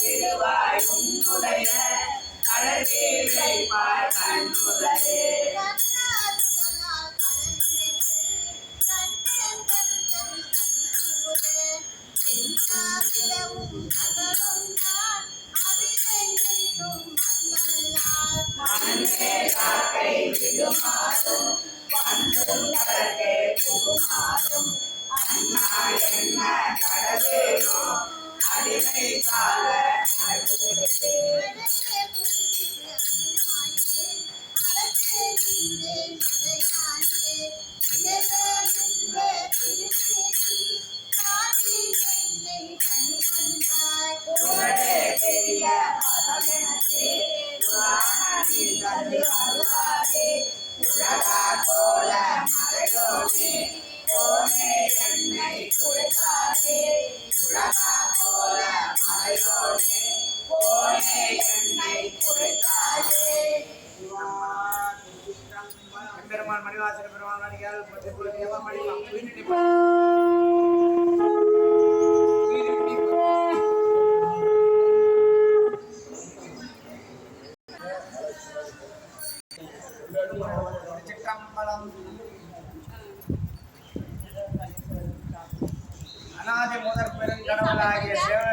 திருவாய் உன்னுடைய கடலில் வைப்பாய் கண்ணுதலே. வந்தும் கடற்கே புகுமாறும். அண்ணா என்ன கடலேனோ, அடிமை சால நடுவிலே. सदा बोला हर गोविंद ओ मेरे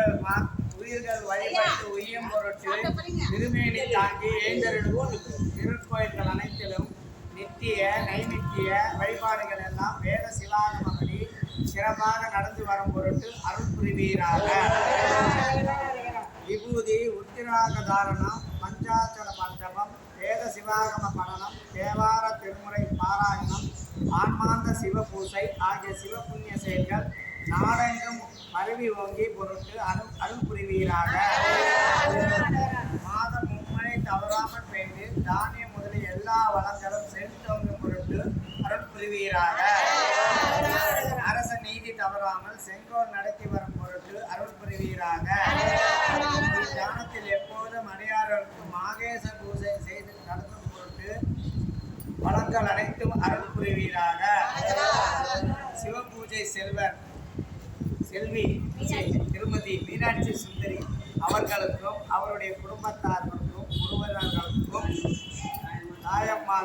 பெருங்கடவுளாகிய உயிர்கள் வழிபட்டு உய்யும் பொருட்டு திருமேனி தாங்கி எழுந்தருளும் திருக்கோயில்கள் அனைத்திலும் நித்திய நைமித்திய வழிபாடுகள் எல்லாம் வேத சிலாகமபடி சிறப்பாக நடந்து வரும் பொருட்டு அருள் புரிவீராக. விபூதி உத்திராக தாரணம் பஞ்சாச்சல பஞ்சமம் வேத சிவாகம படனம் தேவார திருமுறை பாராயணம் ஆன்மாந்த சிவ பூசை ஆகிய சிவ புண்ணிய செயல்கள் நாடெங்கும் மரபி ஓங்கி பொருட்டு அணு அணுப்புரிவீராக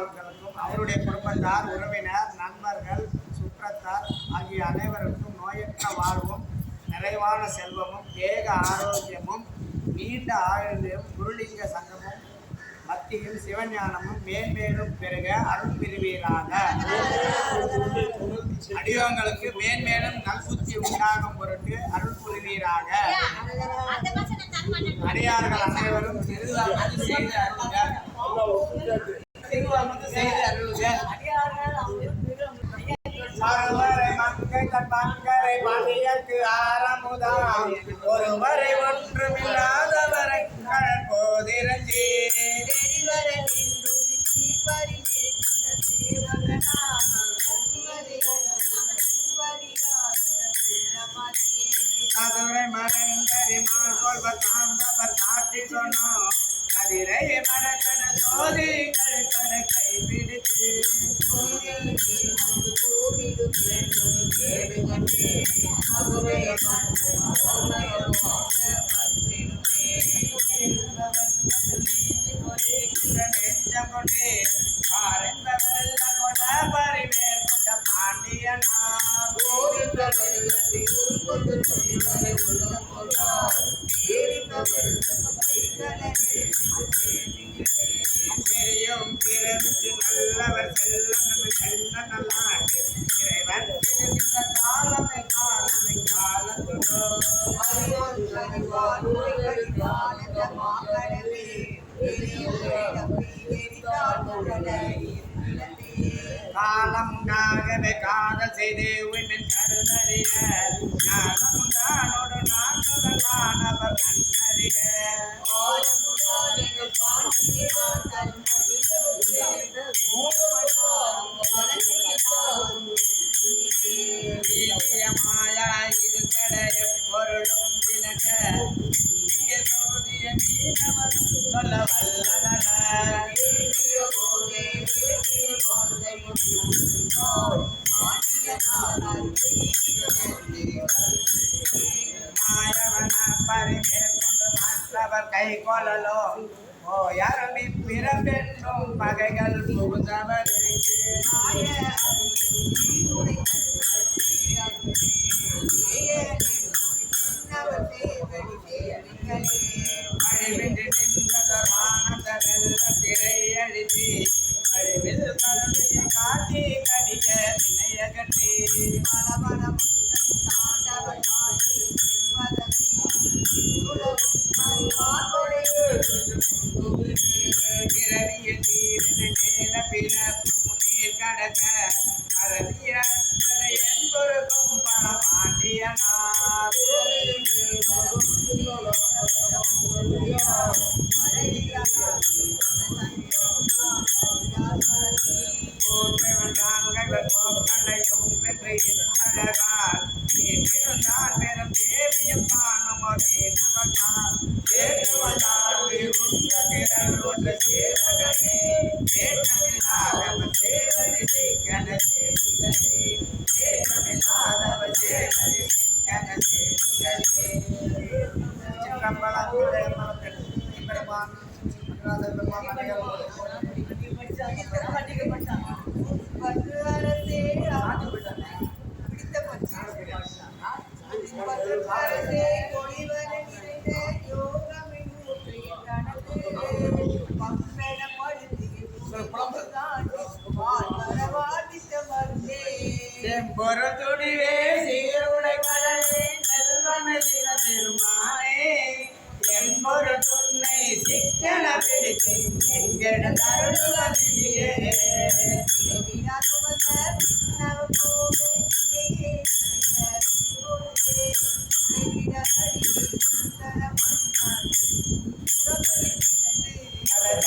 அவர்களுக்கும் அவருடைய குடும்பத்தார் உறவினர் நண்பர்கள் சுற்றத்தார் ஆகிய அனைவருக்கும் நோயற்ற வாழ்வும் நிறைவான செல்வமும் ஏக ஆரோக்கியமும் நீண்ட ஆயுதம் குருலிங்க சங்கமும் மத்தியில் சிவஞானமும் மேன்மேலும் பெருக அருள் பெறுவீராக அடியோங்களுக்கு மேன்மேலும் நல்புத்தி உண்டாகும் பொருட்டு அருள் புரிவீராக. அடியார்கள் அனைவரும் திருவாமத்து செய்து அருளுக. திருவாமத்து செய்து அருளுக ஆரமுதாம் ஒருவரை ஒன்றுமில்லாதவரை கடல் போதிரஞ்சி மதுரை மரங்கரி சொன்னோம் கதிரை மரக்கன சோதி கழுக்கடை கைப்பிடித்து நெஞ்சம் கொண்டே ஆரம்ப வெள்ள கொட பரிமேற் கொண்ட பாண்டியனா பெரியும் பிறருக்கு நல்லவர் செல்லம் செல்ல நல்லாட்டு இறைவன் திருவிழ காலமே காலமே காலத்துடோ காலம் உண்டாகவே காதல் செய்தே உன்னின் கருதறிய கை கொள்ளலோ ஓ யாரமி பிறப்பென்றும் பகைகள் புகுந்தவருக்கு அழிவின்றி நின்றதொரு ஆனந்த திரை அழித்து அழிவில் கருணைய காட்டி கடிய திணைய கட்டி நீட்டிருந்தான் பெரும் தேவியம் காணும் ஒரே நமக்கால் தேடுவதால் உண்ட திரள் ஒன்று சேவகனே தேட்டமில்லாதவன் சேவடி சிக்கன சேவிகளே தேட்டமில்லாதவன் சேவடி சிக்கன சேவிகளே சிற்றம்பலம் இளையமலத்தில் பெருமான் பெருமான் அனைவரும் Amém.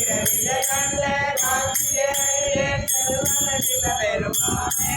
இரவில நல்ல ராத்திரியே பெருமானே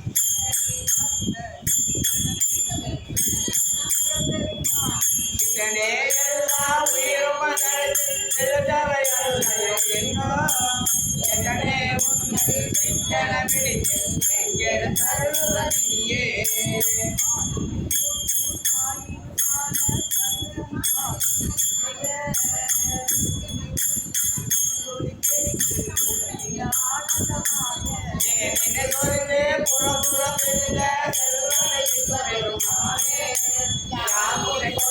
வரும்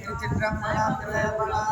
திருச்சிற்றம்பலம் திருவிழா.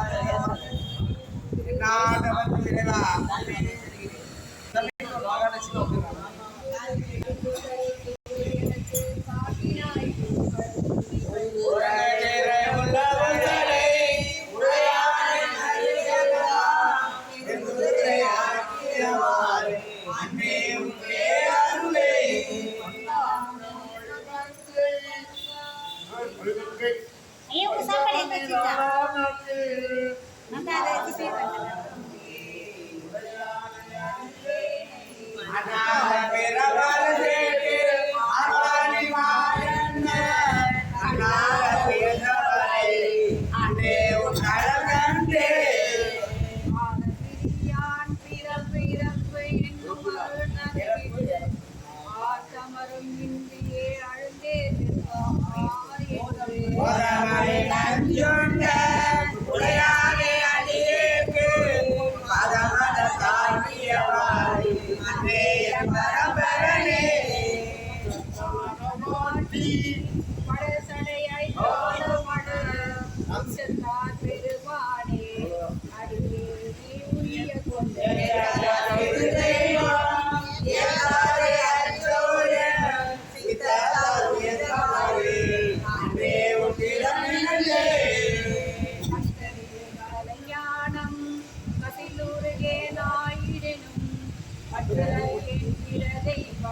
ಇಲ್ಲದೆ ಇರುವ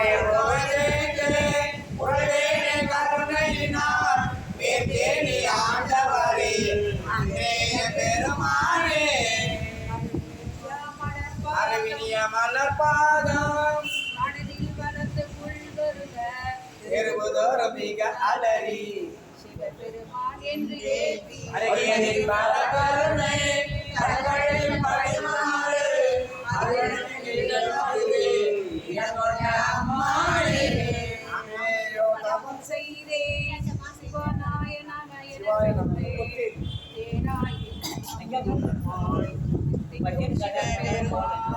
Amen. Thank you.